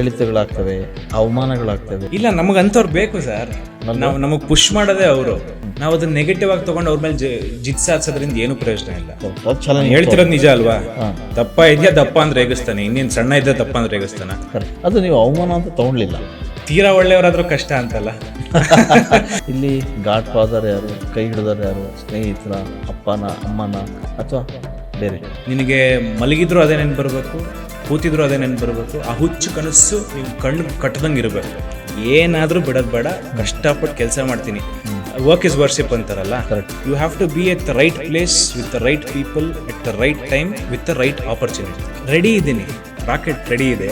ಏರಿಳಿತಗಳಾಗ್ತವೆ ಅವಮಾನಗಳಾಗ್ತವೆ. ಇಲ್ಲ ನಮಗೆ ಅಂಥವ್ರು ಬೇಕು ಸರ್. ನಾವು ನಮಗೆ ಪುಷ್ ಮಾಡೋದೇ ಅವರು. ನಾವು ಅದನ್ನ ನೆಗೆಟಿವ್ ಆಗಿ ತಗೊಂಡು ಅವ್ರ ಮೇಲೆ ಜಿತ್ ಸಾಧಿಸೋದ್ರಿಂದ ಏನು ಪ್ರಯೋಜನ ಇಲ್ಲ. ನಾನು ಹೇಳ್ತಿರೋದು ನಿಜ ಅಲ್ವಾ? ದಪ್ಪ ಇದೆಯಾ ದಪ್ಪ ಅಂದ್ರೆ ರೇಗಿಸ್ತಾನೆ ಇನ್ನೇನು ಸಣ್ಣ ಇದ್ದ ದಪ್ಪ ಅಂದ್ರೆ ರೇಗಿಸ್ತಾನೆ. ಅದು ನೀವು ಅವಮಾನ ಅಂತ ತಗೊಂಡ್ಲಿಲ್ಲ. ತೀರಾ ಒಳ್ಳೆಯವರಾದ್ರೂ ಕಷ್ಟ ಅಂತಲ್ಲ. ಇಲ್ಲಿ ಗಾಡ್ ಫಾದರ್ ಯಾರು ಕೈ ಹಿಡಿದವ್ರು ಯಾರು ಸ್ನೇಹಿತರ ಅಪ್ಪನ ಅಮ್ಮನ ಅಥವಾ ಬೇರೆ? ನಿನಗೆ ಮಲಗಿದ್ರು ಅದೇ ನೆನ್ಪು ಬರಬೇಕು? ಕೂತಿದ್ರು ಅದೇ ನೆನ್ಪು ಬರಬೇಕು ಆ ಹುಚ್ಚು ಕನಸು ನೀವು ಕಣ್ಣು ಕಟ್ಟದಂಗೆ ಇರಬೇಕು. ಏನಾದರೂ ಬಿಡೋದು ಬೇಡ ಕಷ್ಟಪಟ್ಟು ಕೆಲಸ ಮಾಡ್ತೀನಿ. ವರ್ಕ್ ಇಸ್ ವರ್ಷಿಪ್ ಅಂತಾರಲ್ಲ? You have to be at the right place with the right people at the right time with the right opportunity ready ಇದ್ದೀನಿ. ರಾಕೆಟ್ ರೆಡಿ ಇದೆ.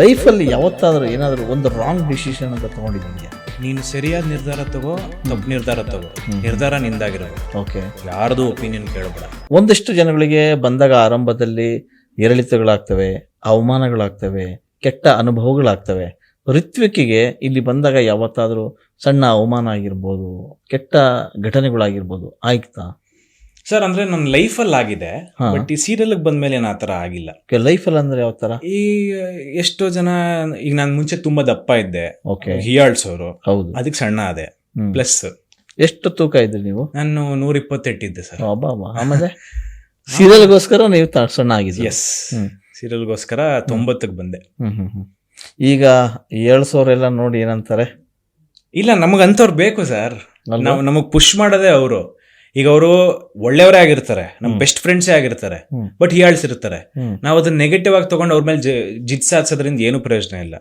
ಲೈಫಲ್ಲಿ ಯಾವತ್ತಾದರೂ ಏನಾದರೂ ಒಂದು ರಾಂಗ್ ಡಿಸಿಷನ್ ಅಂತ ತಗೊಂಡಿದ್ದೀನಿ ನೀನು ಸರಿಯಾದ ನಿರ್ಧಾರ ತಗೋ ತಪ್ಪು ನಿರ್ಧಾರ ತಗೋ. ನಿರ್ಧಾರ ನಿಂದಾಗಿರೋದು. ಓಕೆ ಯಾರ್ದು ಒಪಿನಿಯನ್ ಕೇಳಬೇಡ. ಒಂದಿಷ್ಟು ಜನಗಳಿಗೆ ಬಂದಾಗ ಆರಂಭದಲ್ಲಿ ಏರಿಳಿತಗಳಾಗ್ತವೆ ಅವಮಾನಗಳಾಗ್ತವೆ ಕೆಟ್ಟ ಅನುಭವಗಳಾಗ್ತವೆ. ಋತ್ವಿಕಿಗೆ ಇಲ್ಲಿ ಬಂದಾಗ ಯಾವತ್ತಾದರೂ ಸಣ್ಣ ಅವಮಾನ ಆಗಿರ್ಬೋದು ಕೆಟ್ಟ ಘಟನೆಗಳಾಗಿರ್ಬೋದು ಆಯ್ತಾ? ಸರ್ ಅಂದ್ರೆ ನನ್ನ ಲೈಫಲ್ಲಿ ಆಗಿದೆ ಹಾ. ಬಟ್ ಈ ಸೀರಿಯಲ್ ಬಂದ್ಮೇಲೆ ಏನು ಆ ಥರ ಆಗಿಲ್ಲ. ಲೈಫಲ್ಲಿ ಅಂದ್ರೆ ಯಾವ ತರ ಈ ಎಷ್ಟೋ ಜನ ಈಗ ನಾನು ಮುಂಚೆ ತುಂಬಾ ದಪ್ಪ ಇದ್ದೆ. ಓಕೆ. ಹಿಯಾಳ್ಸೋರು ಹೌದು. ಅದಕ್ಕೆ ಸಣ್ಣ ಅದೇ ಹ್ಮ್. ಪ್ಲಸ್ ಎಷ್ಟು ತೂಕ ಇದ್ರಿ ನೀವು? ನಾನು ನೂರ ಇಪ್ಪತ್ತೆಟ್ಟಿದ್ದೆ ಸರ್ ಅಬ್ಬಾ. ಆಮೇಲೆ? ಸೀರಿಯಲ್ಗೋಸ್ಕರ ನೀವು ತ- ಸಣ್ಣ ಆಗಿದ್ರಿ ಎಸ್ ಹ್ಮ್. ಸೀರಿಯಲ್ಗೋಸ್ಕರ ತೊಂಬತ್ತಕ್ಕೆ ಬಂದೆ. ಹ್ಮ್ ಹ್ಮ್ ಹ್ಮ್. ಈಗ ಏಳ್ಸೋರೆಲ್ಲ ನೋಡಿ ಏನಂತಾರೆ? ಇಲ್ಲ ನಮಗ್ ಅಂತವ್ರು ಬೇಕು ಸರ್ ಅಲ್ವಾ? ನಾವು ನಮಗ್ ಪುಷ್ ಮಾಡೋದೇ ಅವರು. ಈಗ ಅವರು ಒಳ್ಳೆಯವರೇ ಆಗಿರ್ತಾರೆ ನಮ್ಮ ಬೆಸ್ಟ್ ಫ್ರೆಂಡ್ಸೇ ಆಗಿರ್ತಾರೆ ಬಟ್ ಹೀಯಾಳ್ಸಿರ್ತಾರೆ. ನಾವು ಅದನ್ನ ನೆಗೆಟಿವ್ ಆಗಿ ತಗೊಂಡು ಅವ್ರ ಮೇಲೆ ಜಿತ್ ಸಾಧಿಸೋದ್ರಿಂದ ಏನು ಪ್ರಯೋಜನ ಇಲ್ಲ.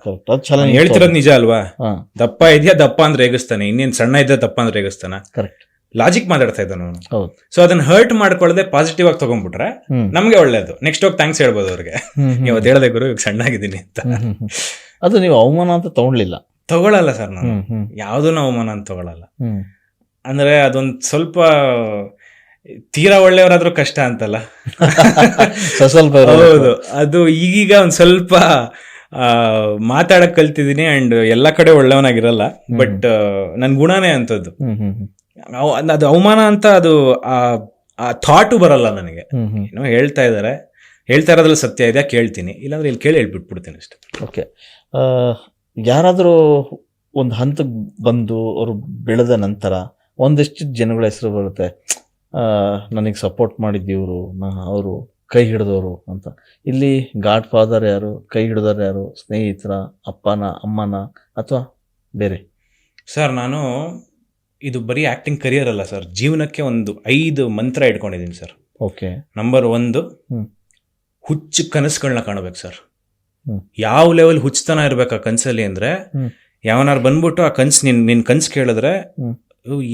ನಾನು ಹೇಳ್ತಿರೋದು ನಿಜ ಅಲ್ವಾ? ದಪ್ಪ ಇದೆಯಾ ದಪ್ಪ ಅಂದ್ರೆ ರೇಗಿಸ್ತಾನೆ. ಇನ್ನೇನ್ ಸಣ್ಣ ಇದೆಯಾ ದಪ್ಪ ಅಂದ್ರೆ ರೇಗಿಸ್ತಾನ? ಲಾಜಿಕ್ ಮಾತಾಡ್ತಾ ಇದ್ದಾನೆ ಅವನು. ಸೊ ಅದನ್ನ ಹರ್ಟ್ ಮಾಡ್ಕೊಳ್ಳದೆ ಪಾಸಿಟಿವ್ ಆಗಿ ತಗೊಂಡ್ಬಿಟ್ರೆ. ನಮ್ಗೆ ಒಳ್ಳೇದು. ನೆಕ್ಸ್ಟ್ ಹೋಗಿ ಥ್ಯಾಂಕ್ಸ್ ಹೇಳ್ಬೋದು ಅವ್ರಿಗೆ. ನೀವು. ಹೇಳ್ದೆ ಗುರು ಇವಾಗ ಸಣ್ಣ ಆಗಿದ್ದೀನಿ ಅಂತ. ಅದು ನೀವು ಅವಮಾನ ಅಂತ ತಗೊಂಡ್ಲಿಲ್ಲ. ತಗೊಳಲ್ಲ ಸರ್ ನಾನು. ಹ್ಮ್ ಹ್ಮ್. ಯಾವ್ದು ಅವಮಾನ ಅಂತ ತಗೊಳಲ್ಲ. ಅಂದ್ರೆ ಅದೊಂದು ಸ್ವಲ್ಪ ತೀರಾ ಒಳ್ಳೆಯವರಾದ್ರೂ ಕಷ್ಟ ಅಂತಲ್ಲ. ಸ್ವಲ್ಪ ಹೌದು. ಅದು ಈಗೀಗ ಒಂದು ಸ್ವಲ್ಪ ಆ, ಮಾತಾಡಕ್ ಕಲ್ತಿದ್ದೀನಿ ಅಂಡ್ ಎಲ್ಲ ಕಡೆ ಒಳ್ಳೆಯವನಾಗಿರಲ್ಲ. ಬಟ್ ನನ್ ಗುಣನೇ ಅಂತದ್ದು. ಅದು ಅವಮಾನ ಅಂತ ಅದು ಆ ಥಾಟು ಬರಲ್ಲ ನನಗೆ. ಏನೋ ಹೇಳ್ತಾ ಇದ್ದಾರೆ ಹೇಳ್ತಾ ಇರೋದ್ರಲ್ಲಿ ಸತ್ಯ ಇದೆ ಕೇಳ್ತೀನಿ. ಇಲ್ಲಾಂದ್ರೆ ಇಲ್ಲಿ ಕೇಳಿ ಹೇಳ್ಬಿಟ್ಬಿಡ್ತೀನಿ ಅಷ್ಟೇ. ಓಕೆ. ಆ, ಯಾರಾದರೂ ಒಂದು ಹಂತಕ್ಕೆ ಬಂದು ಅವರು ಬೆಳೆದ ನಂತರ ಒಂದಿಷ್ಟು ಜನಗಳ ಹೆಸರು ಬರುತ್ತೆ ನನಗೆ ಸಪೋರ್ಟ್ ಮಾಡಿದ್ದೀವ್ರು ನಾ ಅವರು ಕೈ ಹಿಡಿದವರು ಅಂತ ಇಲ್ಲಿ ಗಾಡ್ ಫಾದರ್ ಯಾರು ಕೈ ಹಿಡಿದವ್ರು ಯಾರು ಸ್ನೇಹಿತರ ಅಪ್ಪನ ಅಮ್ಮನ ಅಥವಾ ಬೇರೆ ಸರ್ ನಾನು ಇದು ಬರೀ ಆ್ಯಕ್ಟಿಂಗ್ ಕರಿಯರ್ ಅಲ್ಲ ಸರ್ ಜೀವನಕ್ಕೆ ಒಂದು ಐದು ಮಂತ್ರ ಇಟ್ಕೊಂಡಿದ್ದೀನಿ ಸರ್ ಓಕೆ ನಂಬರ್ ಒಂದು. ಹುಚ್ಚು ಕನಸುಗಳನ್ನ ಕಾಣಬೇಕು ಸರ್. ಯಾವ ಲೆವೆಲ್ ಹುಚ್ಚತನ ಇರ್ಬೇಕು ಆ ಕನಸಲ್ಲಿ ಅಂದ್ರೆ. ಯಾವನಾರು ಬಂದ್ಬಿಟ್ಟು ಆ ಕನ್ಸು ನಿನ್ ನಿನ್ನ ಕನ್ಸು ಕೇಳಿದ್ರೆ ಹ್ಮ್. "ಓ,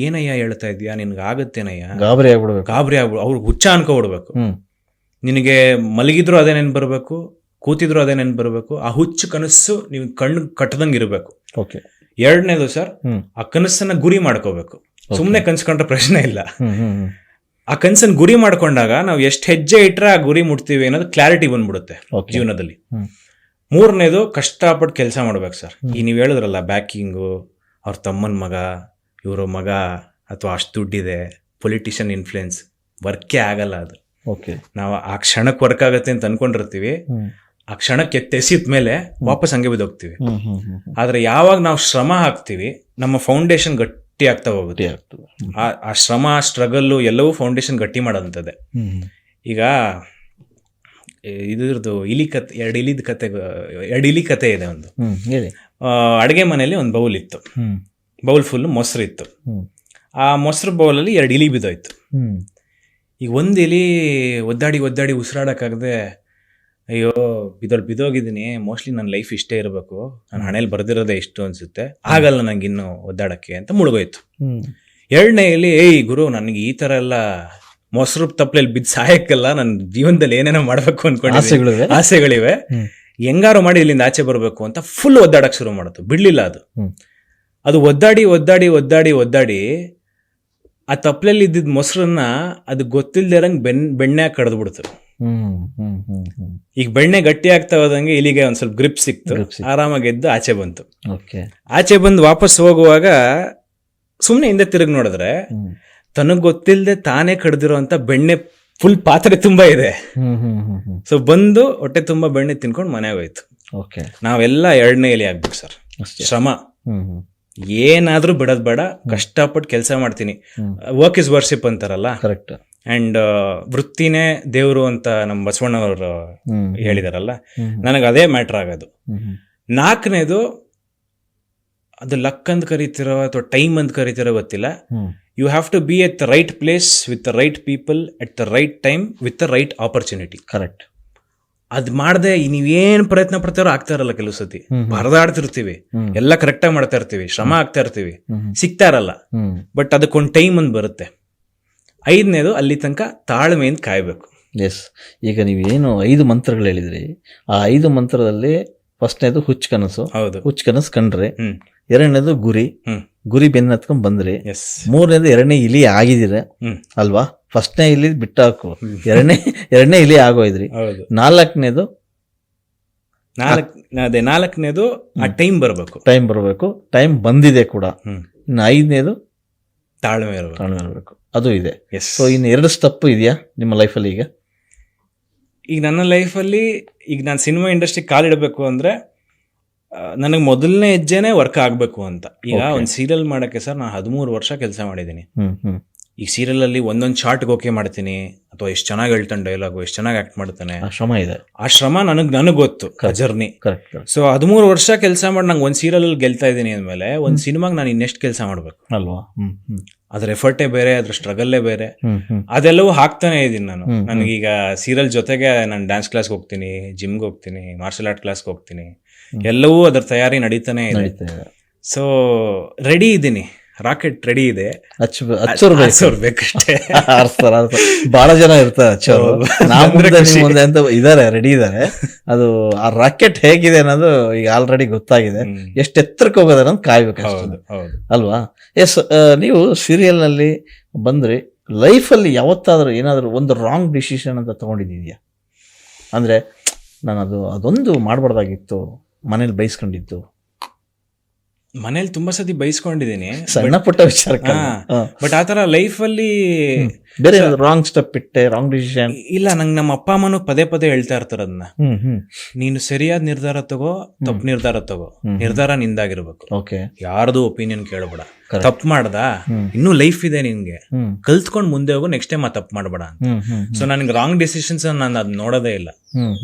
ಏನಯ್ಯ ಹೇಳ್ತಾ ಇದೀಯಾ? ನಿನ್ಗೆ ಆಗತ್ತೇನಯ್ಯ ಗಾಬರಿ ಆಗ್ಬಿಡ್ಬೇಕು. ಗಾಬರಿ ಆಗ್ಬಿಡು ಅವ್ರು ಹುಚ್ಚ ಅನ್ಕೊಬಿಡ್ಬೇಕು. ನಿನಗೆ ಮಲಗಿದ್ರು ಅದೇ ನೆನ್ ಬರಬೇಕು ಕೂತಿದ್ರು ಅದೇ ನೆನ್ ಬರಬೇಕು ಆ ಹುಚ್ಚು ಕನಸು ನೀವು ಕಣ್ಣು ಕಟ್ಟದಂಗೆ ಇರಬೇಕು. ಓಕೆ. ಎರಡನೇದು ಸರ್ ಆ ಕನಸನ್ನ ಗುರಿ ಮಾಡ್ಕೋಬೇಕು. ಸುಮ್ಮನೆ ಕನ್ಸ್ಕೊಂಡ್ರೆ ಪ್ರಶ್ನೆ ಇಲ್ಲ. ಆ ಕನ್ಸನ್ ಗುರಿ ಮಾಡ್ಕೊಂಡಾಗ ನಾವು ಎಷ್ಟು ಹೆಜ್ಜೆ ಇಟ್ಟರೆ ಆ ಗುರಿ ಮುಟ್ತೀವಿ ಅನ್ನೋದು ಕ್ಲಾರಿಟಿ ಬಂದ್ಬಿಡುತ್ತೆ ಜೀವನದಲ್ಲಿ. ಮೂರನೇದು ಕಷ್ಟಪಟ್ಟು ಕೆಲಸ ಮಾಡ್ಬೇಕು ಸರ್. ಈ ನೀವು ಹೇಳಿದ್ರಲ್ಲ ಬ್ಯಾಕಿಂಗು ಅವ್ರ ತಮ್ಮನ ಮಗ ಇವ್ರ ಮಗ ಅಥವಾ ಅಷ್ಟು ದುಡ್ಡಿದೆ ಪೊಲಿಟಿಷಿಯನ್ ಇನ್ಫ್ಲುಯೆನ್ಸ್ ವರ್ಕೇ ಆಗಲ್ಲ ಅದು. ಓಕೆ ನಾವು ಆ ಕ್ಷಣಕ್ಕೆ ವರ್ಕ್ ಆಗುತ್ತೆ ಅಂತ ಅನ್ಕೊಂಡಿರ್ತೀವಿ. ಆ ಕ್ಷಣಕ್ಕೆ ಎತ್ತೆಸಿದ ಮೇಲೆ ವಾಪಸ್ ಹಂಗೆ ಬಿದ್ದೋಗ್ತೀವಿ ಆದ್ರೆ ಯಾವಾಗ ನಾವು ಶ್ರಮ ಹಾಕ್ತೀವಿ ನಮ್ಮ ಫೌಂಡೇಶನ್ ಗಟ್ಟಿ ಆಗ್ತಾ ಹೋಗುತ್ತೆ. ಆ ಶ್ರಮ ಸ್ಟ್ರಗಲ್ಲು ಎಲ್ಲವೂ ಫೌಂಡೇಶನ್ ಗಟ್ಟಿ ಮಾಡೋದಂಥದ್ದೇ ಈಗ ಇದ್ರದ್ದು ಇಲಿ ಕತೆ ಎರಡು ಇಲಿದ ಕತೆ ಎರಡು ಇಲಿ ಕತೆ ಇದೆ ಒಂದು. ಅಡುಗೆ ಮನೆಯಲ್ಲಿ ಒಂದು ಬೌಲ್ ಇತ್ತು. ಬೌಲ್ ಫುಲ್ ಮೊಸರು ಇತ್ತು. ಆ ಮೊಸರು ಬೌಲಲ್ಲಿ ಎರಡು ಇಲಿ ಬಿದ್ದೋಯ್ತು. ಈಗ ಒಂದು ಇಲಿ ಒದ್ದಾಡಿ ಒದ್ದಾಡಿ ಉಸಿರಾಡೋಕ್ಕಾಗದೆ ಅಯ್ಯೋ ಇದ್ರಲ್ಲಿ ಬಿದ್ದೋಗಿದ್ದೀನಿ. ಮೋಸ್ಟ್ಲಿ ನನ್ನ ಲೈಫ್ ಇಷ್ಟೇ ಇರಬೇಕು. ನನ್ನ ಹಣೆಯಲ್ಲಿ ಬರ್ದಿರೋದೇ ಇಷ್ಟು ಅನ್ಸುತ್ತೆ. ಆಗಲ್ಲ ನನಗೆ ಇನ್ನು ಒದ್ದಾಡಕ್ಕೆ ಅಂತ ಮುಳುಗೋಯ್ತು. ಎರಡನೇ ಇಲ್ಲಿ ಏಯ್ ಗುರು ನನಗೆ ಈ ಥರ ಎಲ್ಲ ಮೊಸರು ತಪ್ಪಲಲ್ಲಿ ಬಿದ್ದು ಸಾಯಕ್ಕಲ್ಲ ನನ್ನ ಜೀವನದಲ್ಲಿ ಏನೇನೋ ಮಾಡಬೇಕು ಅನ್ಕೊಂಡು ಆಸೆಗಳಿವೆ. ಹೆಂಗಾರು ಮಾಡಿ ಇಲ್ಲಿಂದ ಆಚೆ ಬರಬೇಕು? ಅಂತ ಫುಲ್ ಒದ್ದಾಡಕ್ಕೆ ಶುರು ಮಾಡುತ್ತೆ ಬಿಡಲಿಲ್ಲ ಅದು. ಅದು ಒದ್ದಾಡಿ ಒದ್ದಾಡಿ ಒದ್ದಾಡಿ ಒದ್ದಾಡಿ ಆ ತಪ್ಪಲಲ್ಲಿ ಇದ್ದಿದ್ದ ಮೊಸರನ್ನ ಅದು ಗೊತ್ತಿಲ್ಲದೆ ಇರಂಗೆ ಬೆನ್ ಬೆಣ್ಣೆ ಕಡ್ದು ಬಿಡ್ತು ಹ್ಮ್ ಹ್ಮ್ ಹ್ಮ್ ಹ್ಮ್. ಈಗ ಬೆಣ್ಣೆ ಗಟ್ಟಿ ಆಗ್ತಾ ಹೋದಂಗೆ ಇಲ್ಲಿಗೆ ಒಂದ್ ಸ್ವಲ್ಪ ಗ್ರಿಪ್ ಸಿಕ್ತು. ಆರಾಮಾಗಿ ಎದ್ದು ಆಚೆ ಬಂತು. ಆಚೆ ಬಂದು ವಾಪಸ್ ಹೋಗುವಾಗ ಸುಮ್ಮನೆ ಹಿಂದೆ ತಿರುಗಿ ನೋಡಿದ್ರೆ ತನಗ್ ಗೊತ್ತಿಲ್ಲದೆ ತಾನೇ ಕಡ್ದಿರೋ ಅಂತ ಬೆಣ್ಣೆ ಫುಲ್ ಪಾತ್ರೆ ತುಂಬಾ ಇದೆ. ಸೊ ಬಂದು ಹೊಟ್ಟೆ ತುಂಬಾ ಬೆಣ್ಣೆ ತಿನ್ಕೊಂಡು ಮನೆಗೆ ಹೋಯ್ತು. ನಾವೆಲ್ಲ ಎರಡನೇ ಎಲೆ ಆಗ್ಬೇಕು ಸರ್. ಶ್ರಮ. ಏನಾದ್ರೂ ಬಿಡೋದ್ ಬೇಡ ಕಷ್ಟಪಟ್ಟು ಕೆಲಸ ಮಾಡ್ತೀನಿ. ವರ್ಕ್ ಇಸ್ ವರ್ಷಿಪ್ ಅಂತಾರಲ್ಲ? ಕರೆಕ್ಟ್ ಅಂಡ್ ವೃತ್ತಿನೇ ದೇವರು ಅಂತ ನಮ್ಮ ಬಸವಣ್ಣವರು ಹೇಳಿದಾರಲ್ಲ? ನನಗೆ ಅದೇ ಮ್ಯಾಟ್ರ್ ಆಗೋದು. ನಾಲ್ಕನೇದು ಅದು ಲಕ್ ಅಂತ ಕರಿತಿರೋ ಅಥವಾ ಟೈಮ್ ಅಂತ ಕರಿತಿರೋ ಗೊತ್ತಿಲ್ಲ. You have to be at the right place with the right people at the right time with the right opportunity correct ಅದ್ ಮಾಡದೆ ನೀವೇನ್ ಪ್ರಯತ್ನ ಪಡ್ತಾರೋ ಆಗ್ತಾ ಇರಲ್ಲ ಕೆಲವು ಸತಿ. ಬರದಾಡ್ತಿರ್ತೀವಿ. ಎಲ್ಲಾ ಕರೆಕ್ಟ್ ಎಲ್ಲ ಕರೆಕ್ಟಾಗಿ ಮಾಡ್ತಾ ಇರ್ತೀವಿ ಶ್ರಮ ಆಗ್ತಾ ಇರ್ತೀವಿ ಸಿಗ್ತಾ ಇರಲ್ಲ. ಬಟ್ ಅದಕ್ಕೊಂದು ಟೈಮ್ ಒಂದು ಬರುತ್ತೆ. ಐದನೇದು ಅಲ್ಲಿ ತನಕ ತಾಳ್ಮೆಯಿಂದ ಕಾಯಬೇಕು. ಎಸ್. ಈಗ ನೀವೇನು ಐದು ಮಂತ್ರಗಳು ಹೇಳಿದ್ರಿ. ಆ ಐದು ಮಂತ್ರದಲ್ಲಿ ಫಸ್ಟ್ನೇದು ಹುಚ್ಚು ಕನಸು. ಹೌದು. ಹುಚ್ಚು ಕನಸು ಕಂಡ್ರೆ. ಹ್ಮ್. ಎರಡನೇದು ಗುರಿ. ಹ್ಮ್. ಗುರಿ ಬೆನ್ನ ಹತ್ಕೊಂಡ್ ಬಂದ್ರಿ ಎಸ್ ಮೂರನೇದು ಎರಡನೇ ಇಲಿ ಆಗಿದ್ದೀರ ಹ್ಮ್. ಅಲ್ವಾ? ಫಸ್ಟ್ನೇ ಇಲಿ ಬಿಟ್ಟಾಕು. ಹಾಕು ಎರಡನೇ ಎರಡನೇ ಇಲಿ ಆಗೋಯ್ದ್ರಿ. ಹೌದು. ನಾಲ್ಕನೇದು ನಾಲ್ಕ್ ಅದೇ ನಾಲ್ಕನೇದು ಆ ಟೈಮ್ ಬರಬೇಕು. ಟೈಮ್ ಬರಬೇಕು. ಟೈಮ್ ಬಂದಿದೆ ಕೂಡ. ಇನ್ನು ಐದನೇದು ತಾಳ್ಮೆ ಇರಬೇಕು. ತಾಳ್ಮೆ ಇರಬೇಕು. ಅದು ಇದೆ. ಸೊ ಇನ್ನು ಎರಡು ಸ್ಟೆಪ್ ಇದೆಯಾ ನಿಮ್ಮ ಲೈಫಲ್ಲಿ ಈಗ? ಈಗ ನನ್ನ ಲೈಫಲ್ಲಿ ಈಗ ನಾನು ಸಿನಿಮಾ ಇಂಡಸ್ಟ್ರಿ ಕಾಲಿಡಬೇಕು ಅಂದ್ರೆ ನನಗೆ ಮೊದಲನೇ ಹೆಜ್ಜೆನೆ ವರ್ಕ್ ಆಗಬೇಕು ಅಂತ. ಈಗ. ಒಂದು ಸೀರಿಯಲ್ ಮಾಡಕ್ಕೆ ಸರ್ ನಾನು ಹದಿಮೂರು ವರ್ಷ ಕೆಲಸ ಮಾಡಿದ್ದೀನಿ ಈ ಸೀರಿಯಲ್ ಅಲ್ಲಿ ಒಂದೊಂದು ಶಾರ್ಟ್ಗೆ ಓಕೆ ಮಾಡ್ತೀನಿ. ಅಥವಾ ಎಷ್ಟು ಚೆನ್ನಾಗಿ ಹೇಳ್ತಾನೆ ಡೈಲಾಗು ಎಷ್ಟು ಚೆನ್ನಾಗಿ ಆಕ್ಟ್ ಮಾಡ್ತಾನೆ. ಆ ಶ್ರಮ ಇದೆ. ಆ ಶ್ರಮ ನನಗೆ ನನಗೆ ಗೊತ್ತು ಜರ್ನಿ ಸೊ ಹದಿಮೂರು ವರ್ಷ ಕೆಲಸ ಮಾಡಿ ನಂಗೆ ಒಂದು ಸೀರಿಯಲ್ ಅಲ್ಲಿ ಗೆಲ್ತಾ ಇದ್ದೀನಿ ಅಂದಮೇಲೆ ಒಂದು ಸಿನಿಮಾಗೆ ನಾನು ಇನ್ನೆಷ್ಟು ಕೆಲಸ ಮಾಡಬೇಕು? ಅಲ್ವಾ? ಅದ್ರ ಎಫರ್ಟೇ ಬೇರೆ ಅದ್ರ ಸ್ಟ್ರಗಲ್ಲೇ ಬೇರೆ. ಅದೆಲ್ಲವೂ ಹಾಕ್ತಾನೆ ಇದ್ದೀನಿ ನಾನು. ನನಗೀಗ ಸೀರಿಯಲ್ ಜೊತೆಗೆ ನಾನು ಡ್ಯಾನ್ಸ್ ಕ್ಲಾಸ್ಗೆ ಹೋಗ್ತೀನಿ ಜಿಮ್ಗೆ ಹೋಗ್ತೀನಿ ಮಾರ್ಷಲ್ ಆರ್ಟ್ ಕ್ಲಾಸ್ಗೆ ಹೋಗ್ತೀನಿ. ಎಲ್ಲವೂ ಅದರ ತಯಾರಿ ನಡೀತಾನೆ ಇದೆ. ಸೊ ರೆಡಿ ಇದ್ದೀನಿ. ರಾಕೆಟ್ ರೆಡಿ ಇದೆ. ಹಚ್ಚ ಹಚ್ಚೋರು ಬೇಕು. ಹಚ್ಚೋರ್ ಬೇಕಷ್ಟೇ. ಆರಿಸ್ತಾರ ಬಹಳ ಜನ ಇರ್ತಾರೆ ಮುಂದೆ. ಅಂತ ಇದಾರೆ ರೆಡಿ ಇದಾರೆ. ಅದು ಆ ರಾಕೆಟ್ ಹೇಗಿದೆ ಅನ್ನೋದು ಈಗ ಆಲ್ರೆಡಿ ಗೊತ್ತಾಗಿದೆ. ಎಷ್ಟು ಎತ್ತರಕ್ಕೆ ಹೋಗೋದಾರ ಅಂತ ಕಾಯ್ಬೇಕು ಅಲ್ವಾ? ಎಸ್ ನೀವು ಸೀರಿಯಲ್ನಲ್ಲಿ ಬಂದ್ರಿ ಲೈಫಲ್ಲಿ ಯಾವತ್ತಾದ್ರೂ ಏನಾದರೂ ಒಂದು ರಾಂಗ್ ಡಿಸಿಷನ್ ಅಂತ ತಗೊಂಡಿದ್ದೀಯಾ? ಅಂದ್ರೆ ನಾನು ಅದು ಅದೊಂದು ಮಾಡಬಾರ್ದಾಗಿತ್ತು. ಮನೇಲಿ ಬೈಸ್ಕೊಂಡಿದ್ದು? ಮನೇಲಿ ತುಂಬಾ ಸತಿ ಬೈಸ್ಕೊಂಡಿದ್ದೀನಿ ಸಣ್ಣ ಪುಟ್ಟ ವಿಚಾರ ಬಟ್ ಆತರ ಲೈಫ್ ಅಲ್ಲಿ ಬೇರೆ ರಾಂಗ್ ಸ್ಟೆಪ್ ಇಟ್ಟೆ ರಾಂಗ್ ಡಿಸಿಷನ್ ಇಲ್ಲ ನಂಗೆ ನಮ್ಮ ಅಪ್ಪ ಅಮ್ಮನು ಪದೇ ಪದೇ ಹೇಳ್ತಾ ಇರ್ತಾರೆ ಅದನ್ನ. ನೀನು ಸರಿಯಾದ ನಿರ್ಧಾರ ತಗೋ ತಪ್ಪು ನಿರ್ಧಾರ ತಗೋ. ನಿರ್ಧಾರ ನಿಂದಾಗಿರ್ಬೇಕು. ಓಕೆ. ಯಾರ್ದು ಒಪಿನಿಯನ್ ಕೇಳಬೇಡ. ತಪ್ಪು ಮಾಡ್ದ. ಇನ್ನೂ ಲೈಫ್ ಇದೆ ನಿನ್ಗೆ. ಕಲ್ತ್ಕೊಂಡ್ ಮುಂದೆ ಹೋಗು ನೆಕ್ಸ್ಟ್ ಟೈಮ್ ಆ ತಪ್ಪು ಮಾಡಬೇಡ ಅಂತ. ಸೊ ನನಗೆ ರಾಂಗ್ ಡಿಸಿಷನ್ಸ್ ನಾನು ಅದ್ ನೋಡೋದೇ ಇಲ್ಲ.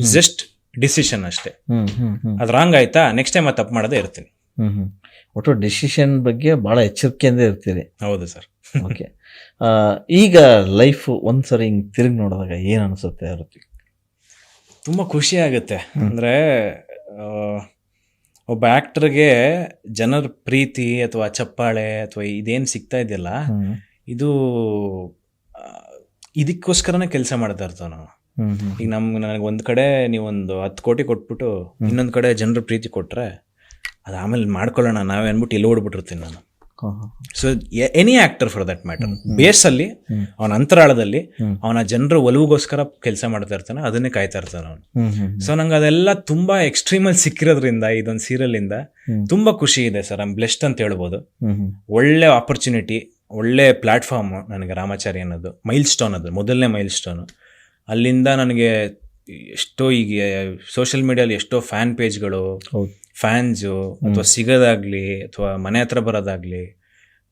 ಜಸ್ಟ್ ಡಿಸಿಷನ್ ಅಷ್ಟೇ. ಹ್ಮ್ ಹ್ಮ್ ಹ್ಮ್. ಅದ್ ರಾಂಗ್ ಆಯ್ತಾ? ನೆಕ್ಸ್ಟ್ ಟೈಮ್ ತಪ್ಪು ಮಾಡದೇ ಇರ್ತೀನಿ. ಹ್ಮ್ ಹ್ಮ್. ಒಟ್ಟು ಡಿಸಿಷನ್ ಬಗ್ಗೆ ಬಹಳ ಎಚ್ಚರಿಕೆಯಿಂದ ಇರ್ತೀರಿ. ಹೌದು ಸರ್. ಓಕೆ. ಈಗ ಲೈಫ್ ಒಂದ್ಸರಿ ಹಿಂಗ್ ತಿರುಗಿ ನೋಡಿದಾಗ ಏನ್ ಅನ್ಸುತ್ತೆ ಇರುತ್ತೆ ತುಂಬಾ ಖುಷಿ ಆಗುತ್ತೆ. ಅಂದ್ರೆ ಆ, ಒಬ್ಬ ಆಕ್ಟರ್ಗೆ ಜನರ ಪ್ರೀತಿ ಅಥವಾ ಚಪ್ಪಾಳೆ ಅಥವಾ ಇದೇನ್ ಸಿಗ್ತಾ ಇದೆಯಲ್ಲ ಇದು ಇದಕ್ಕೋಸ್ಕರನೇ ಕೆಲಸ ಮಾಡ್ತಾ ಇರ್ತಾವ ನಾವು. ಈಗ ನಮ್ಗೆ ನನಗೆ ಒಂದು ಕಡೆ ನೀವೊಂದು ಹತ್ತು ಕೋಟಿ ಕೊಟ್ಬಿಟ್ಟು ಇನ್ನೊಂದು ಕಡೆ ಜನರ ಪ್ರೀತಿ ಕೊಟ್ಟರೆ ಅದು ಆಮೇಲೆ ಮಾಡ್ಕೊಳ್ಳೋಣ ನಾವೇ ಅನ್ಬಿಟ್ಟು ಇಲ್ಲಿ ಓಡ್ಬಿಟ್ಟಿರ್ತೀನಿ ನಾನು. So any actor for that matter base ಅಲ್ಲಿ. ಅವನ ಅಂತರಾಳದಲ್ಲಿ. ಅವನ ಜನರ ಒಲವುಗೋಸ್ಕರ ಕೆಲಸ ಮಾಡ್ತಾ ಇರ್ತಾನೆ ಅದನ್ನೇ ಕಾಯ್ತಾ ಇರ್ತಾನೆ ಅವನು. ಸೊ ನಂಗೆ ಅದೆಲ್ಲ ತುಂಬಾ ಎಕ್ಸ್ಟ್ರೀಮ್ ಅಲ್ಲಿ ಸಿಕ್ಕಿರೋದ್ರಿಂದ ಇದೊಂದು ಸೀರಿಯಲ್ ಇಂದ ತುಂಬಾ ಖುಷಿ ಇದೆ ಸರ್ ಐಮ್ ಬ್ಲೆಸ್ಟ್ ಅಂತ ಹೇಳ್ಬೋದು. ಒಳ್ಳೆ ಆಪರ್ಚುನಿಟಿ ಒಳ್ಳೆ ಪ್ಲಾಟ್ಫಾರ್ಮ್ ನನಗೆ ರಾಮಾಚಾರಿ ಅನ್ನೋದು ಮೈಲ್ ಸ್ಟೋನ್ ಅದು ಮೊದಲನೇ ಮೈಲ್ ಸ್ಟೋನು ಅಲ್ಲಿಂದ ನನಗೆ ಎಷ್ಟೋ ಈಗ ಸೋಷಿಯಲ್ ಮೀಡಿಯಲ್ಲಿ ಎಷ್ಟೋ ಫ್ಯಾನ್ ಪೇಜ್ಗಳು ಫ್ಯಾನ್ಸು ಅಥವಾ ಸಿಗೋದಾಗ್ಲಿ ಅಥವಾ ಮನೆ ಹತ್ರ ಬರೋದಾಗ್ಲಿ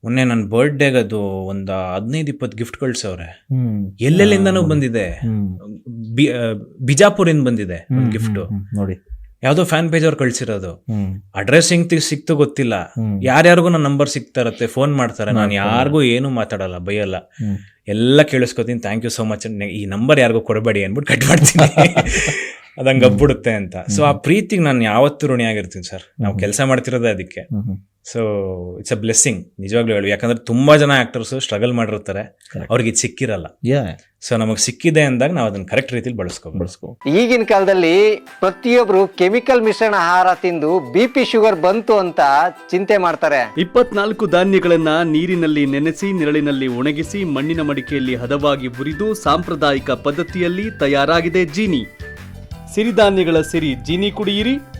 ಮೊನ್ನೆ ನನ್ನ ಬರ್ಡೇಗೆ ಅದು ಒಂದು ಹದಿನೈದು ಇಪ್ಪತ್ತು ಗಿಫ್ಟ್ ಕಳ್ಸವ್ರೆ ಎಲ್ಲೆಲ್ಲಿಂದನೂ ಬಂದಿದೆ. ಬಿಜಾಪುರಿಂದ ಬಂದಿದೆ ಒಂದು ಗಿಫ್ಟ್ ನೋಡಿ. ಯಾವ್ದೋ ಫ್ಯಾನ್ ಪೇಜ್ ಅವ್ರು ಕಳ್ಸಿರೋದು. ಅಡ್ರೆಸ್ ಹೆಂಗ್ ಸಿಕ್ತು ಗೊತ್ತಿಲ್ಲ. ಯಾರ್ಯಾರಿಗೂ ನನ್ನ ನಂಬರ್ ಸಿಗ್ತಾ ಇರತ್ತೆ ಫೋನ್ ಮಾಡ್ತಾರೆ. ನಾನು ಯಾರಿಗೂ ಏನು ಮಾತಾಡಲ್ಲ ಬೈಯಲ್ಲ. ಎಲ್ಲ ಕೇಳಿಸ್ಕೊತೀನಿ. ಥ್ಯಾಂಕ್ ಯು ಸೋ ಮಚ್ ಈ ನಂಬರ್ ಯಾರಿಗೂ ಕೊಡಬೇಡಿ ಅಂದ್ಬಿಟ್ಟು ಕಟ್ ಮಾಡ್ತೀನಿ. ಅದಂಗೆ ಹಬ್ಬಿಡುತ್ತೆ ಅಂತ. ಸೊ ಆ ಪ್ರೀತಿಗೆ ನಾನು ಯಾವತ್ತೂ ಋಣಿಯಾಗಿರ್ತೀನಿ ಸರ್. ನಾವು ಕೆಲಸ ಮಾಡ್ತಿರೋದೇ ಅದಕ್ಕೆ. ಸೊ ಇಟ್ಸ್ ಅ ಬ್ಲೆಸ್ಸಿಂಗ್ ನಿಜವಾಗ್ಲೂ ಹೇಳಿ ಯಾಕಂದ್ರೆ ತುಂಬಾ ಜನ ಆಕ್ಟರ್ಸ್ ಸ್ಟ್ರಗಲ್ ಮಾಡಿರ್ತಾರೆ. ಅವ್ರಿಗೆ ಇದು ಸಿಕ್ಕಿರಲ್ಲ. ಯಾ ಸೊ ನಮಗೆ ಸಿಕ್ಕಿದೆ ಅಂದಾಗ ನಾವು ಅದನ್ನ ಕರೆಕ್ಟ್ ರೀತಿಲಿ ಬಳಸ್ಕೊ ಬಳಸ್ಕೊ ಈಗಿನ ಕಾಲದಲ್ಲಿ ಪ್ರತಿಯೊಬ್ರು ಕೆಮಿಕಲ್ ಮಿಶ್ರಣ ಆಹಾರ ತಿಂದು ಬಿ ಪಿ ಶುಗರ್ ಬಂತು ಅಂತ ಚಿಂತೆ ಮಾಡ್ತಾರೆ. ಇಪ್ಪತ್ನಾಲ್ಕು ಧಾನ್ಯಗಳನ್ನ ನೀರಿನಲ್ಲಿ ನೆನೆಸಿ ನೆರಳಿನಲ್ಲಿ ಒಣಗಿಸಿ ಮಣ್ಣಿನ ಮಡಿಕೆಯಲ್ಲಿ ಹದವಾಗಿ ಹುರಿದು ಸಾಂಪ್ರದಾಯಿಕ ಪದ್ಧತಿಯಲ್ಲಿ ತಯಾರಾಗಿದೆ ಜೀನಿ. ಸಿರಿಧಾನ್ಯಗಳ ಸಿರಿ ಜೀನಿ ಕುಡಿಯಿರಿ.